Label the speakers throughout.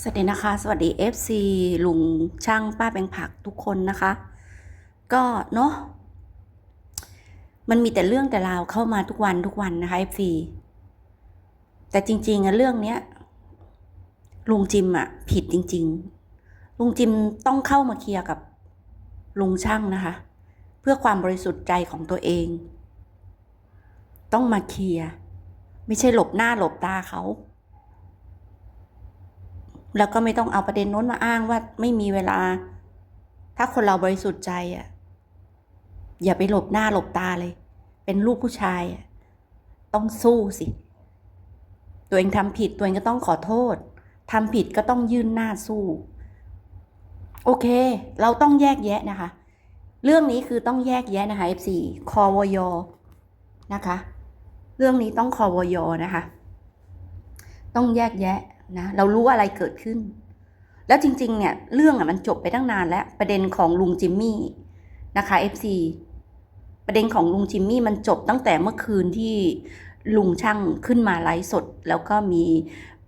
Speaker 1: สวัสดีนะคะ สวัสดี FC ลุงช่างป้าแปลงผักทุกคนนะคะ ก็เนาะมันมีแต่เรื่องแต่ราวเข้ามาทุกวันทุกวันนะคะ FC แต่จริง ๆอะเรื่องเนี้ยลุงจิมอะผิดจริง ๆ ลุงจิมต้องเข้ามาเคลียร์กับลุงช่างนะคะ เพื่อความบริสุทธิ์ใจของตัวเอง ต้องมาเคลียร์ไม่ใช่หลบหน้าหลบตาเขา แล้วก็ไม่ต้องเอาประเด็นโน้นมาอ้างว่าไม่มีเวลา ถ้าคนเราบริสุทธิ์ใจอะ อย่าไปหลบหน้าหลบตาเลย เป็นลูกผู้ชายอะต้องสู้สิ ตัวเองทำผิดตัวเองก็ต้องขอโทษทำผิดก็ต้องยื่นหน้าสู้ โอเค เราต้องแยกแยะนะคะ เรื่องนี้คือต้องแยกแยะนะคะ F4 คอวยนะคะ เรื่องนี้ต้องคอวยนะคะ ต้องแยกแยะ นะเรารู้อะไรเกิดขึ้น แล้วจริง ๆ เนี่ย เรื่องอะมันจบไปตั้งนานแล้ว ประเด็นของลุงจิมมี่นะคะ FC ประเด็นของลุงจิมมี่มันจบตั้งแต่เมื่อคืนที่ลุงช่างขึ้นมาไลฟ์สด แล้วก็มี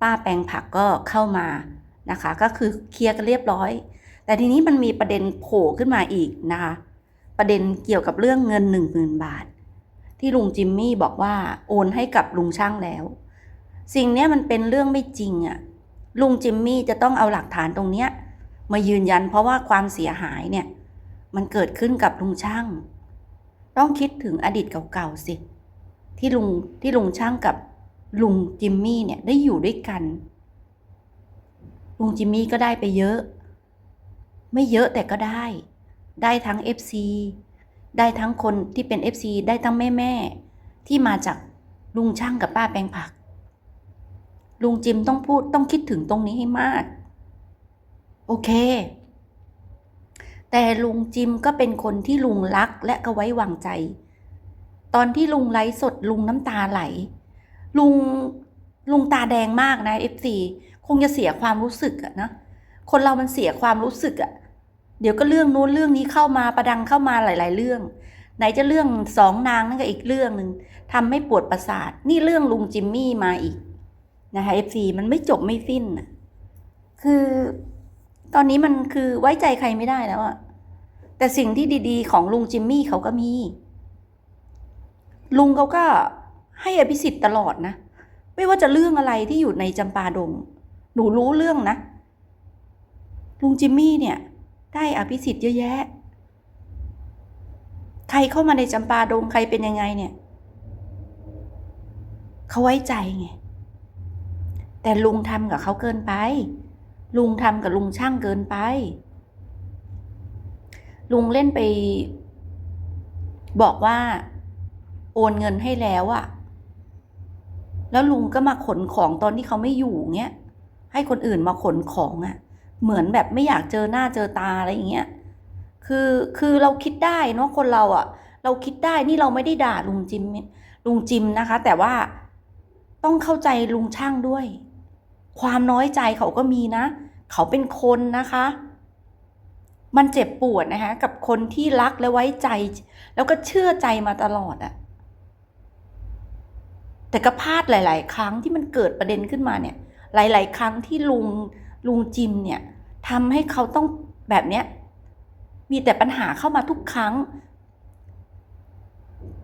Speaker 1: ป้าแปลงผักก็เข้ามานะคะ ก็คือเคลียร์กันเรียบร้อย แต่ทีนี้มันมีประเด็นโผล่ขึ้นมาอีกนะคะ ประเด็นเกี่ยวกับเรื่องเงินหนึ่งหมื่นบาท ที่ลุงจิมมี่บอกว่าโอนให้กับลุงช่างแล้ว สิ่งเนี้ยมันเป็นเรื่องไม่จริงอะลุงจิมมี่จะต้องเอาหลักฐานตรงเนี้ยมายืนยันเพราะว่าความเสียหายเนี่ย มันเกิดขึ้นกับลุงช่าง ต้องคิดถึงอดีตเก่าๆสิ ที่ลุงที่ลุงช่างกับลุงจิมมี่เนี่ยได้อยู่ด้วยกัน ลุงจิมมี่ก็ได้ไปเยอะ ไม่เยอะแต่ก็ได้ ได้ทั้ง FC ได้ทั้งคนที่เป็น FC ได้ทั้งแม่ๆที่มาจากลุงช่างกับป้าแปลงผัก ลุงจิมต้องพูดต้องคิดถึงตรงนี้ให้มาก โอเค แต่ลุงจิมก็เป็นคนที่ลุงรักและก็ไว้วางใจ ตอนที่ลุงไลฟ์สดลุงน้ำตาไหล ลุงลุงตาแดงมากนะเอฟซีคงจะเสียความรู้สึกอะนะคนเรามันเสียความรู้สึกอะเดี๋ยวก็เรื่องโน้นเรื่องนี้เข้ามาประดังเข้ามาหลาย ๆ เรื่อง ไหนจะเรื่องสองนางนั่นก็อีกเรื่องหนึ่งทำให้ปวดประสาท นี่เรื่องลุงจิมมี่มาอีก นะคะ FC มันไม่จบไม่สิ้นคือ ตอนนี้มันคือไว้ใจใครไม่ได้แล้วอะแต่สิ่งที่ดีๆ ของลุงจิมมี่เขาก็มี ลุงเขาก็ให้อภิสิทธิ์ตลอดนะ ไม่ว่าจะเรื่องอะไรที่อยู่ในจำปาดง หนูรู้เรื่องนะ ลุงจิมมี่เนี่ย ได้อภิสิทธิ์เยอะแยะ ใครเข้ามาในจำปาดงใครเป็นยังไงเนี่ย เขาไว้ใจไง แต่ลุงทำกับเขาเกินไป ลุงทำกับลุงช่างเกินไป ลุงเล่นไป บอกว่า โอนเงินให้แล้วอะแล้วลุงก็มาขนของตอนที่เขาไม่อยู่เงี้ย ให้คนอื่นมาขนของอะเหมือนแบบไม่อยากเจอหน้าเจอตาอะไรอย่างเงี้ย คือ คือเราคิดได้เนาะคนเราอะเราคิดได้นี่เราไม่ได้ด่าลุงจิม ลุงจิมนะคะ แต่ว่าต้องเข้าใจลุงช่างด้วย ความน้อยใจเขาก็มีนะ เขาเป็นคนนะคะ มันเจ็บปวดนะคะ กับคนที่รักและไว้ใจ แล้วก็เชื่อใจมาตลอดอะแต่ก็พลาดหลาย ๆ ครั้งที่มันเกิดประเด็นขึ้นมาเนี่ย หลาย ๆ ครั้งที่ลุงลุงจิมเนี่ยทำให้เขาต้องแบบเนี้ยมีแต่ปัญหาเข้ามาทุกครั้ง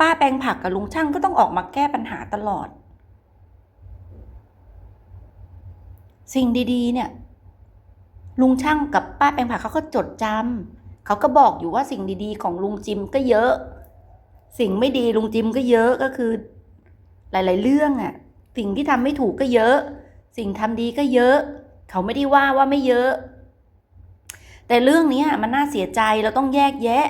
Speaker 1: ป้าแปลงผักกับลุงช่างก็ต้องออกมาแก้ปัญหาตลอด สิ่งดีๆ เนี่ย ลุงช่างกับป้าแปลงผักเขาก็จดจำเขาก็บอกอยู่ว่าสิ่งดีๆ ของลุงจิมก็เยอะ สิ่งไม่ดีลุงจิมก็เยอะก็คือ หลาย ๆ เรื่องอะสิ่งที่ทำไม่ถูกก็เยอะ สิ่งทำดีก็เยอะ เขาไม่ได้ว่าว่าไม่เยอะ แต่เรื่องนี้มันน่าเสียใจเราต้องแยกแยะ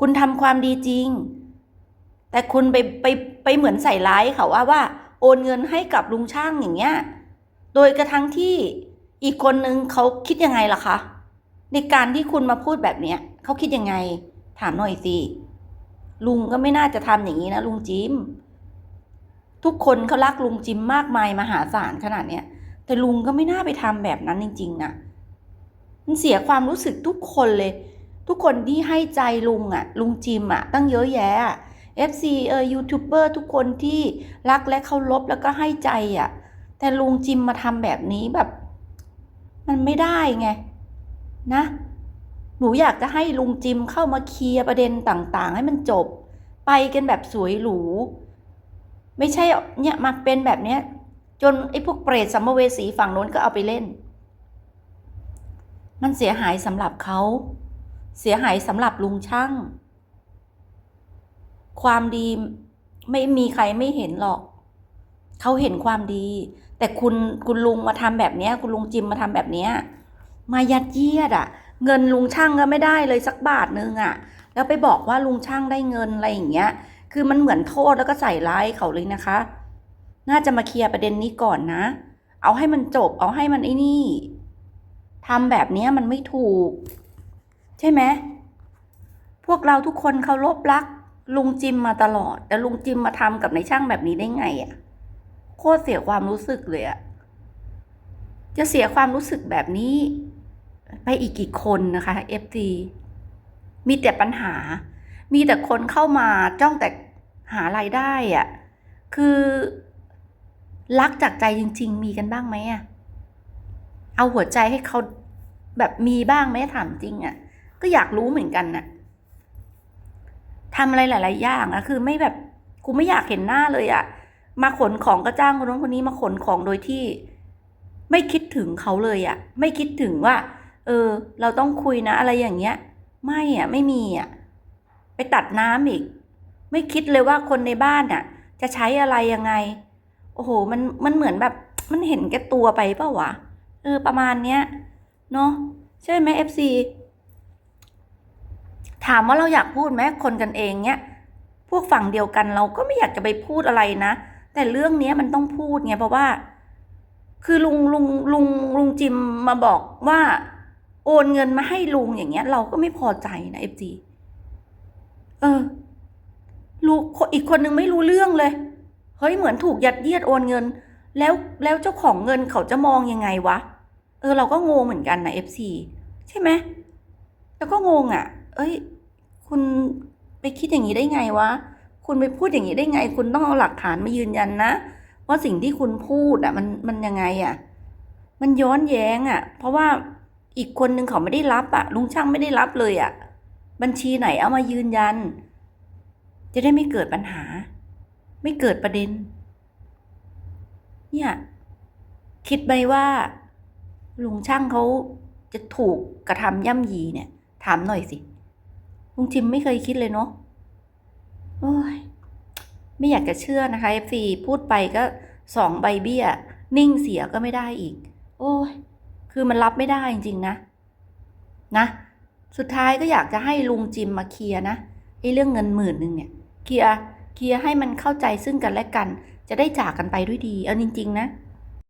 Speaker 1: คุณทำความดีจริง แต่คุณไปไปไปเหมือนใส่ร้ายเขาว่าว่า โอนเงินให้กับลุงช่างอย่างเงี้ย โดยกระทั่งที่อีกคนนึงเขาคิดยังไงล่ะคะ ในการที่คุณมาพูดแบบเนี้ยเขาคิดยังไง ถามหน่อยสิลุงก็ไม่น่าจะทำอย่างนี้นะลุงจิม ทุกคนเขารักลุงจิมมากมายมหาศาลขนาดเนี้ยแต่ลุงก็ไม่น่าไปทำแบบนั้นจริง ๆนะมันเสียความรู้สึกทุกคนเลย ทุกคนที่ให้ใจลุงอะลุงจิมอะตั้งเยอะแยะ FC เออยูทูบเบอร์ทุกคนที่รักและเคารพแล้วก็ให้ใจอะแต่ลุงจิมมาทำแบบนี้แบบ มันไม่ได้ไง นะ หนูอยากจะให้ลุงจิมเข้ามาเคลียร์ประเด็นต่างๆ ให้มันจบ ไปกันแบบสวยหรู ไม่ใช่เนี่ยมาเป็นแบบเนี้ย จนไอ้พวกเปรตสัมเวสีฝั่งโน้นก็เอาไปเล่น มันเสียหายสำหรับเขา เสียหายสำหรับลุงช่าง ความดีไม่มีใครไม่เห็นหรอกเขาเห็นความดี แต่คุณคุณลุงมาทำแบบเนี้ย คุณลุงจิมมาทำแบบเนี้ยมายัดเยียดอะเงินลุงช่างก็ไม่ได้เลยสักบาทนึงอะแล้วไปบอกว่าลุงช่างได้เงินอะไรอย่างเงี้ย คือมันเหมือนโทษแล้วก็ใส่ร้ายเขาเลยนะคะ น่าจะมาเคลียร์ประเด็นนี้ก่อนนะ เอาให้มันจบ เอาให้มันไอ้นี่ทำแบบนี้มันไม่ถูก ใช่ไหมพวกเราทุกคนเคารพรัก ลุงจิมมาตลอด แต่ลุงจิมมาทำกับในช่างแบบนี้ได้ไงอะ่ะ โคตรเสียความรู้สึกเลยอะ่ะ จะเสียความรู้สึกแบบนี้ ไปอีกกี่คนนะคะ FT มีแต่ปัญหา มีแต่คนเข้ามาจ้องแต่หารายได้อะ่ะ คือรักจากใจจริง ๆ มีกันบ้างไหมอะ่ะ เอาหัวใจให้เขาแบบมีบ้างไหมถามจริงอะ่ะ ก็อยากรู้เหมือนกันน่ะ ทำอะไรหลาย ๆ อย่างอะคือไม่แบบกูไม่อยากเห็นหน้าเลยอะมาขนของก็จ้างคนนู้นคนนี้มาขนของโดยที่ ไม่คิดถึงเขาเลยอะไม่คิดถึงว่า เออ เราต้องคุยนะ อะไรอย่างเงี้ย ไม่อะไม่มีอะไปตัดน้ำอีก ไม่คิดเลยว่าคนในบ้านอะจะใช้อะไรยังไง โอ้โห มันมันเหมือนแบบ มันเห็นแก่ตัวไปเปล่าวะเออประมาณเนี้ยเนาะใช่ไหมเอฟซี ถามว่าเราอยากพูดไหมคนกันเองเนี้ยพวกฝั่งเดียวกันเราก็ไม่อยากจะไปพูดอะไรนะ แต่เรื่องเนี้ยมันต้องพูดไงเพราะว่า คือลุงลุงลุงลุงจิมมาบอกว่า โอนเงินมาให้ลุงอย่างเงี้ย เราก็ไม่พอใจนะเอฟจีเออลูกอีกคนนึงไม่รู้เรื่องเลยเฮ้ยเหมือนถูกยัดเยียดโอนเงิน แล้วแล้วเจ้าของเงินเขาจะมองยังไงวะเออเราก็งงเหมือนกันนะเอฟซีใช่ไหมแล้วก็งงอะ เอ้ย คุณไปคิดอย่างนี้ได้ไงวะ คุณไปพูดอย่างนี้ได้ไง คุณต้องเอาหลักฐานมายืนยันนะ ว่าสิ่งที่คุณพูดอะ มันมันยังไงอะ มันย้อนแย้งอะ เพราะว่าอีกคนนึงเขาไม่ได้รับอะ ลุงช่างไม่ได้รับเลยอะ บัญชีไหนเอามายืนยัน จะได้ไม่เกิดปัญหา ไม่เกิดประเด็น เนี่ย คิดไหมว่า ลุงช่างเขาจะถูกกระทำย่ำยีเนี่ย ถามหน่อยสิ ลุงจิมไม่เคยคิดเลยเนาะโอ้ยไม่อยากจะเชื่อนะคะ FC พูดไปก็สองใบเบี้ย นิ่งเสียก็ไม่ได้อีก โอ้ย คือมันรับไม่ได้จริง ๆ นะ นะ สุดท้ายก็อยากจะให้ลุงจิมมาเคลียร์นะไอ้เรื่องเงินหมื่นหนึ่งเนี่ยเคลียร์เคลียร์ให้มันเข้าใจซึ่งกันและกัน จะได้จากกันไปด้วยดี เอาจริง ๆ นะ